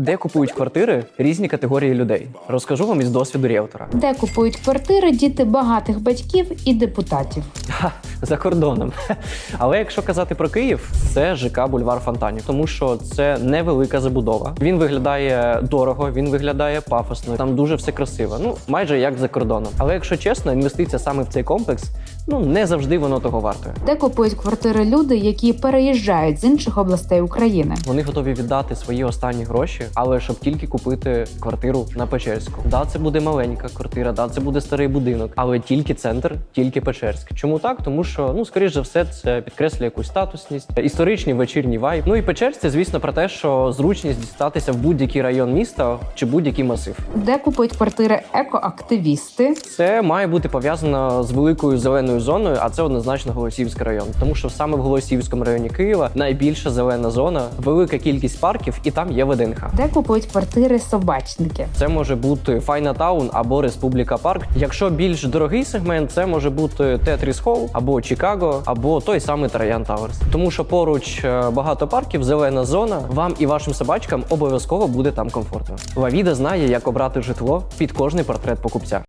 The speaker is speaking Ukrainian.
Де купують квартири різні категорії людей? Розкажу вам із досвіду ріелтора. де купують квартири діти багатих батьків і депутатів. Ха, за кордоном. Але якщо казати про Київ, це ЖК Бульвар Фонтанів, тому що це невелика забудова. Він виглядає дорого, він виглядає пафосно. Там дуже все красиво. Ну майже як за кордоном. Але якщо чесно, інвестиція саме в цей комплекс ну не завжди воно того вартує. Де купують квартири люди, які переїжджають з інших областей України. Вони готові віддати свої останні гроші, але щоб тільки купити квартиру на Печерську. Да, це буде маленька квартира, да, це буде старий будинок, але тільки центр, тільки Печерськ. Чому так? Тому що ну скоріш за все це підкреслює якусь статусність, історичний вечірній вайб. Ну і Печерськ це, звісно, про те, що зручність дістатися в будь-який район міста чи будь-який масив. Де купують квартири екоактивісти. Це має бути пов'язано з великою зеленою зоною, а це однозначно Голосіївський район. Тому що саме в Голосіївському районі Києва найбільша зелена зона, велика кількість парків, і там є ВДНХ. Де купують квартири собачники. Це може бути Файна Таун або Республіка Парк. Якщо більш дорогий сегмент, це може бути Тетріс Холл або Чикаго, або той самий Троян Тауерс. Тому що поруч е, багато парків, зелена зона. Вам і вашим собачкам обов'язково буде там комфортно. Вавіда знає, як обрати житло під кожний портрет покупця.